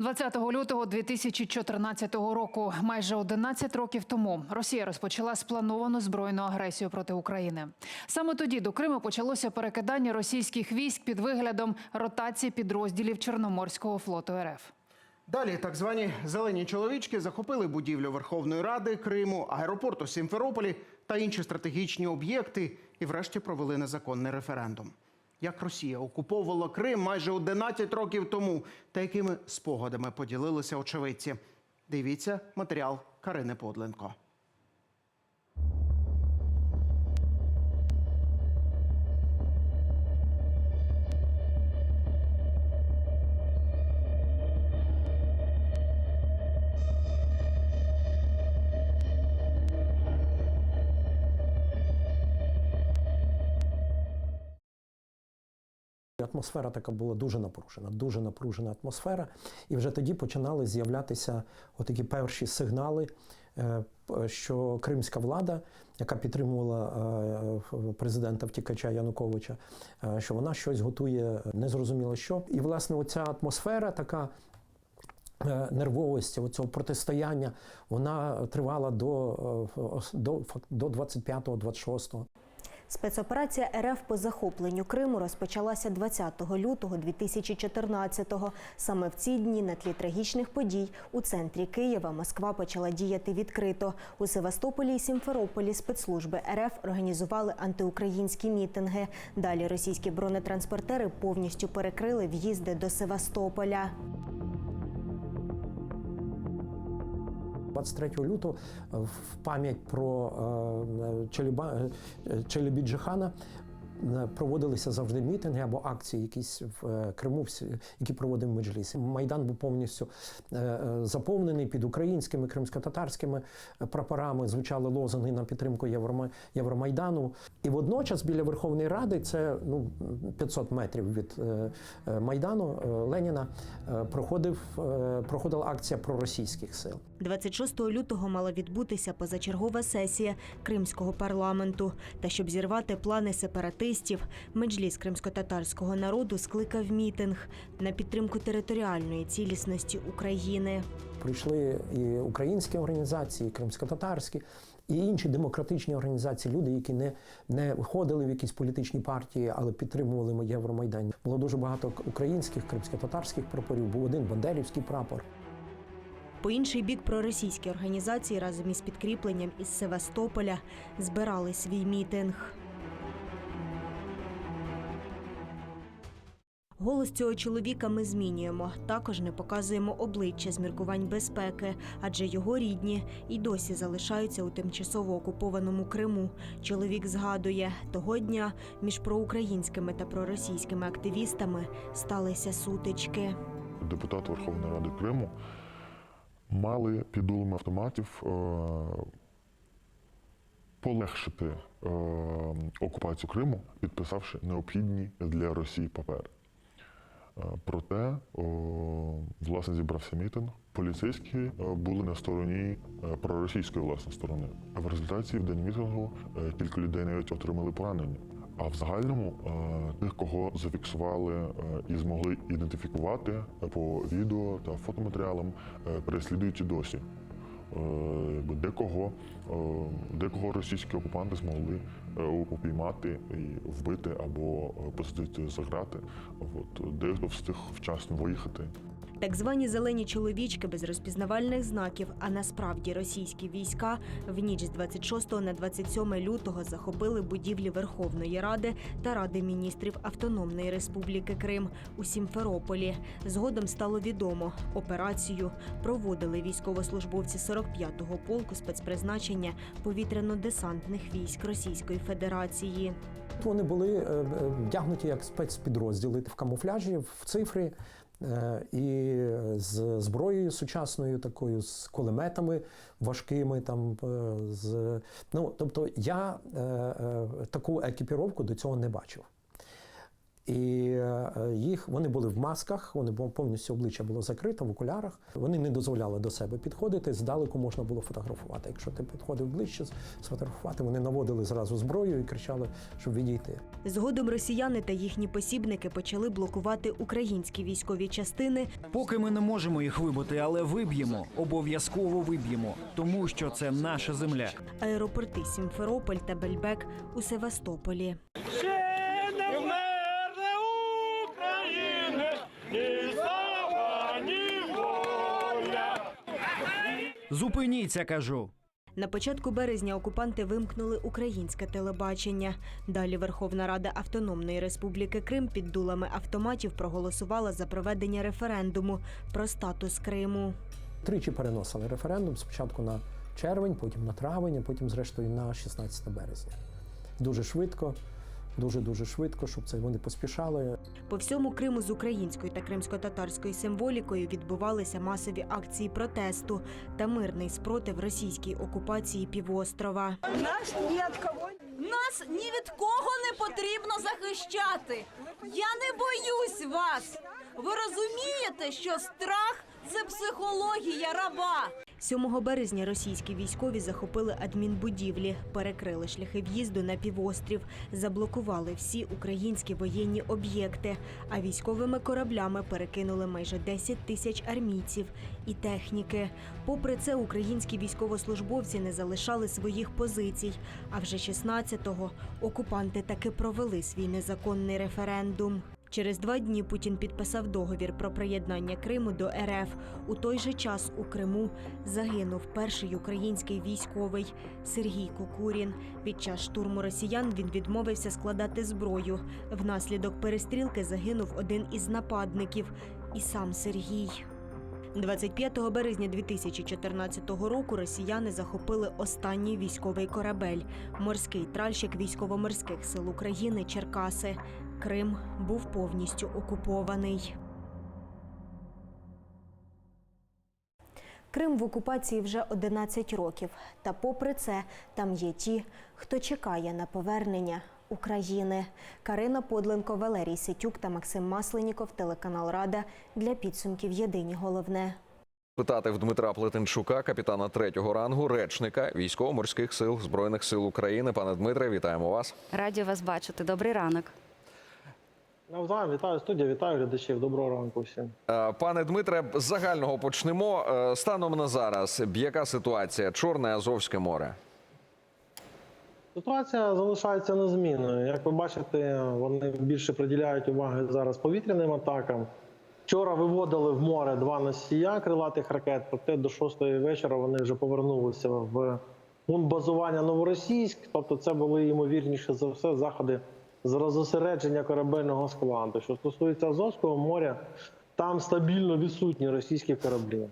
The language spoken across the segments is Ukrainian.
20 лютого 2014 року, майже 11 років тому, Росія розпочала сплановану збройну агресію проти України. Саме тоді до Криму почалося перекидання російських військ під виглядом ротації підрозділів Чорноморського флоту РФ. Далі так звані зелені чоловічки захопили будівлю Верховної Ради Криму, аеропорт у Сімферополі та інші стратегічні об'єкти і врешті провели незаконний референдум. Як Росія окуповувала Крим майже 11 років тому, та якими спогадами поділилися очевидці. Дивіться матеріал Карини Подленко. Атмосфера така була дуже напружена, дуже напружена атмосфера. І вже тоді починали з'являтися отакі перші сигнали, е, що кримська влада, яка підтримувала е, президента втікача Януковича, е, що вона щось готує незрозуміло що. І власне оця атмосфера така. Нервовості оцього протистояння вона тривала до, до, до 25-26 Спецоперація РФ по захопленню Криму розпочалася 20 лютого 2014-го. Саме в ці дні на тлі трагічних подій у центрі Києва Москва почала діяти відкрито. У Севастополі і Сімферополі спецслужби РФ організували антиукраїнські мітинги. Далі російські бронетранспортери повністю перекрили в'їзди до Севастополя. 23 лютого е, в пам'ять про е, Е, проводилися завжди мітинги або акції, якісь в е, Криму, які проводив Меджліс. Майдан був повністю е, заповнений під українськими кримсько-татарськими прапорами. Звучали лозунги на підтримку Єврома- Євромайдану. І водночас біля Верховної Ради, це ну 500 метрів від Майдану Леніна, проходив проходила акція проросійських сил. 26 лютого мала відбутися позачергова сесія Кримського парламенту. Та щоб зірвати плани сепаратистів, меджліс кримсько-татарського народу скликав мітинг на підтримку територіальної цілісності України. Прийшли і українські організації, і кримсько-татарські, і інші демократичні організації, люди, які не, не входили в якісь політичні партії, але підтримували Євромайдан. Було дуже багато українських, кримсько-татарських прапорів. Був один бандерівський прапор. По інший бік проросійські організації разом із підкріпленням із Севастополя збирали свій мітинг. Голос цього чоловіка ми змінюємо. Також не показуємо обличчя з міркувань безпеки, адже його рідні і досі залишаються у тимчасово окупованому Криму. Чоловік згадує, того дня між проукраїнськими та проросійськими активістами сталися сутички. депутати Верховної Ради Криму мали під автоматів е, полегшити е, окупацію Криму, підписавши необхідні для Росії папери. Проте, власне, зібрався мітинг. Поліцейські е, були на стороні е, проросійської власне сторони. В результаті в день мітингу е, кілька людей навіть отримали поранення. А в загальному тих, кого зафіксували і змогли ідентифікувати по відео та фотоматеріалам, переслідують і досі. Е, Декого, е, декого російські окупанти змогли е, упіймати і вбити або е, посадити за грати. От дехто встиг вчасно виїхати. Так звані зелені чоловічки без розпізнавальних знаків, а насправді російські війська в ніч з 26 на 27 лютого захопили будівлі Верховної Ради та Ради міністрів Автономної Республіки Крим у Сімферополі. Згодом стало відомо, операцію проводили військовослужбовці 45-го полку спецпризначення повітряно-десантних військ Російської Федерації. Вони були е, е, вдягнуті як спецпідрозділи в камуфляжі, в цифри. Е, І з зброєю сучасною, такою з кулеметами важкими, там е, з ну тобто я е, таку екіпіровку до цього не бачив. І е, їх вони були в масках, вони повністю обличчя було закрите в окулярах. Вони не дозволяли до себе підходити. Здалеку можна було фотографувати. Якщо ти підходив ближче сфотографувати, вони наводили зразу зброю і кричали, щоб відійти. Згодом росіяни та їхні посібники почали блокувати українські військові частини Поки ми не можемо їх вибити, але виб'ємо, обов'язково виб'ємо, тому що це наша земля. аеропорти Сімферополь та Бельбек у Севастополі. Зупиніться, кажу. На початку березня окупанти вимкнули українське телебачення. Далі Верховна Рада Автономної Республіки Крим під дулами автоматів проголосувала за проведення референдуму про статус Криму. Тричі переносили референдум спочатку на червень, потім на травень, а потім, зрештою, на 16 березня. Дуже швидко, дуже дуже швидко, щоб це вони поспішали. По всьому Криму з українською та кримсько-татарською символікою відбувалися масові акції протесту та мирний спротив російській окупації півострова. Нас ні від кого нас ні від кого не потрібно захищати. Я не боюсь вас. Ви розумієте, що страх це психологія раба. 7 березня російські військові захопили адмінбудівлі, перекрили шляхи в'їзду на півострів, заблокували всі українські воєнні об'єкти, а військовими кораблями перекинули майже 10 тисяч армійців і техніки. Попри це, українські військовослужбовці не залишали своїх позицій. А вже 16-го окупанти таки провели свій незаконний референдум. Через два дні Путін підписав договір про приєднання Криму до РФ. У той же час у Криму загинув перший український військовий Сергій Кукурін. Під час штурму росіян він відмовився складати зброю. Внаслідок перестрілки загинув один із нападників, і сам Сергій. 25 березня 2014 року росіяни захопили останній військовий корабель морський тральщик військово-морських сил України Черкаси. Крим був повністю окупований. Крим в окупації вже 11 років. Та попри це, там є ті, хто чекає на повернення України. Карина Подленко, Валерій Ситюк та Максим Масленіков, телеканал Рада для підсумків Єдині головне. Питати в Дмитра Плетенчука, капітана третього рангу, речника військово-морських сил збройних сил України. Пане Дмитре, вітаємо вас. Раді вас бачити. Добрий ранок. Навзаєм, вітаю студія, вітаю глядачів. Доброго ранку всім. Е, Пане Дмитре, з загального почнемо. Е, Станом на зараз, яка ситуація? Чорне Азовське море. Ситуація залишається незмінною. Як ви бачите, вони більше приділяють уваги зараз повітряним атакам. Вчора виводили в море два носія крилатих ракет, проте до шостої вечора вони вже повернулися в базування Новоросійськ. Тобто, це були ймовірніше за все заходи з розосередження корабельного складу. Що стосується Азовського моря, там стабільно відсутні російські кораблі.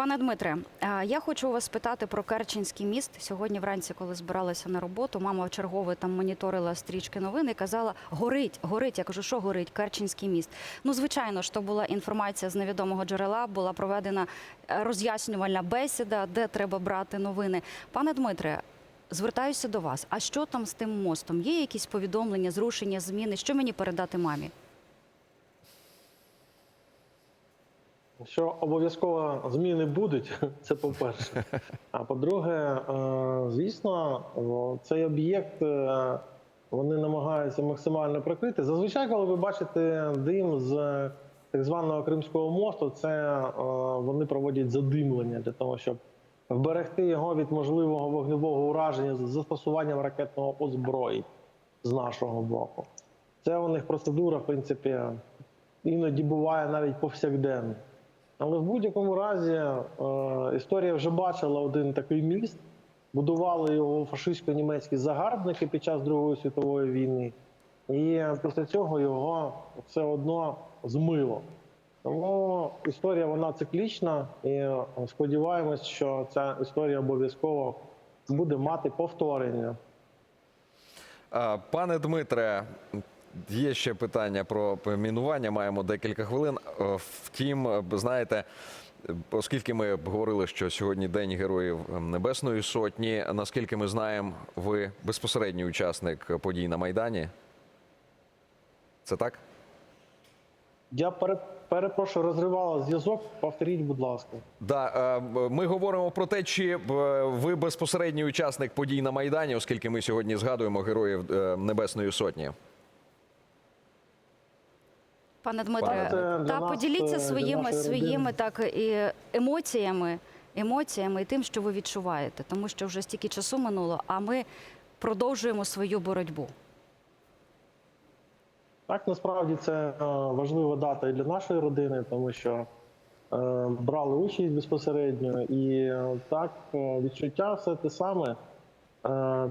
Пане Дмитре, е, я хочу вас спитати про Керченський міст. Сьогодні вранці, коли збиралася на роботу, мама чергове там моніторила стрічки новин і казала: горить, горить. Я кажу, що горить Керченський міст. Ну, звичайно ж, то була інформація з невідомого джерела, була проведена е, роз'яснювальна бесіда, де треба брати новини. Пане Дмитре. Звертаюся до вас. А що там з тим мостом? Є якісь повідомлення, зрушення, зміни? Що мені передати мамі? Що обов'язково зміни будуть, це по-перше. А по-друге, е, звісно, цей об'єкт е, вони намагаються максимально прикрити. Зазвичай, коли ви бачите дим з так званого Кримського мосту, це е, вони проводять задимлення для того, щоб вберегти його від можливого вогневого ураження з застосуванням ракетного озброєння з нашого боку. Це у них процедура, в принципі, іноді буває навіть повсякденно. Але в будь-якому разі е, історія вже бачила один такий міст. Будували його фашистсько-німецькі загарбники під час Другої світової війни, і після цього його все одно змило. Тому історія вона циклічна, і е, сподіваємось, що ця історія обов'язково буде мати повторення. Пане Дмитре, є ще питання про мінування. Маємо декілька хвилин. Е, Втім, знаєте, оскільки ми говорили, що сьогодні День Героїв Небесної Сотні, наскільки ми знаємо, ви безпосередній учасник подій на Майдані. Це так? Я пере, перепрошую, розривала зв'язок. Повторіть, будь ласка. Да, е, ми говоримо про те, чи е, ви безпосередній учасник подій на Майдані, оскільки ми сьогодні згадуємо героїв е, Небесної Сотні. Пане Дмитре, для та нас, поділіться своїми своїми так і емоціями, емоціями і тим, що ви відчуваєте, тому що вже стільки часу минуло, а ми продовжуємо свою боротьбу. Так, насправді це е, важлива дата і для нашої родини, тому що е, брали участь безпосередньо, і е, так відчуття все те саме.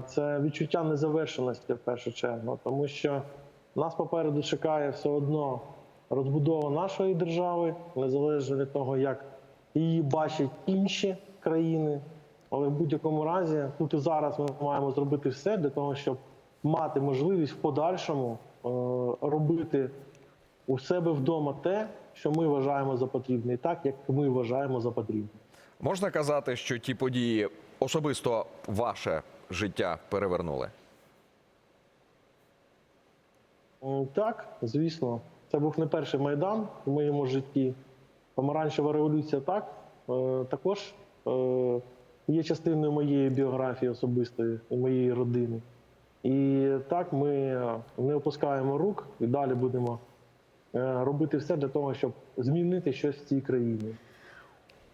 Це відчуття незавершеності в першу чергу, тому що нас попереду чекає все одно розбудова нашої держави, незалежно від того, як її бачать інші країни. Але в будь-якому разі, тут і зараз ми маємо зробити все для того, щоб мати можливість в подальшому робити у себе вдома те, що ми вважаємо за потрібне, і так як ми вважаємо за потрібне. Можна казати, що ті події особисто ваше життя перевернули? Так, звісно, це був не перший майдан в моєму житті. Помаранчева революція так е, також е, є частиною моєї біографії особистої і моєї родини. І так ми не опускаємо рук і далі будемо е, робити все для того, щоб змінити щось в цій країні.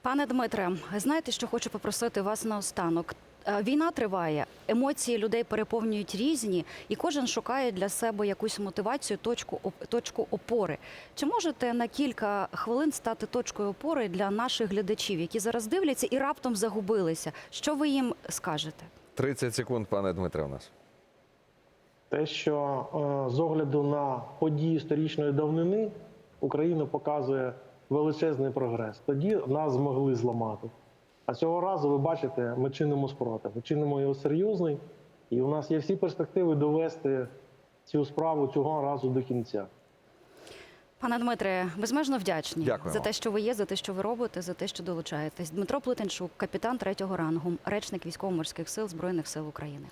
Пане Дмитре, знаєте, що хочу попросити вас наостанок? Е, Війна триває, емоції людей переповнюють різні, і кожен шукає для себе якусь мотивацію, точку точку опори. Чи можете на кілька хвилин стати точкою опори для наших глядачів, які зараз дивляться і раптом загубилися? Що ви їм скажете? 30 секунд, пане Дмитре, у нас. Те, що е, з огляду на події сторічної давнини Україна показує величезний прогрес. Тоді нас змогли зламати. А цього разу ви бачите, ми чинимо спротив. Ми чинимо його серйозний, і у нас є всі перспективи довести цю справу цього разу до кінця. Пане Дмитре, безмежно вдячні Дякуємо. за те, що ви є, за те, що ви робите, за те, що долучаєтесь. Дмитро Плетенчук, капітан третього рангу, речник військово-морських сил Збройних сил України.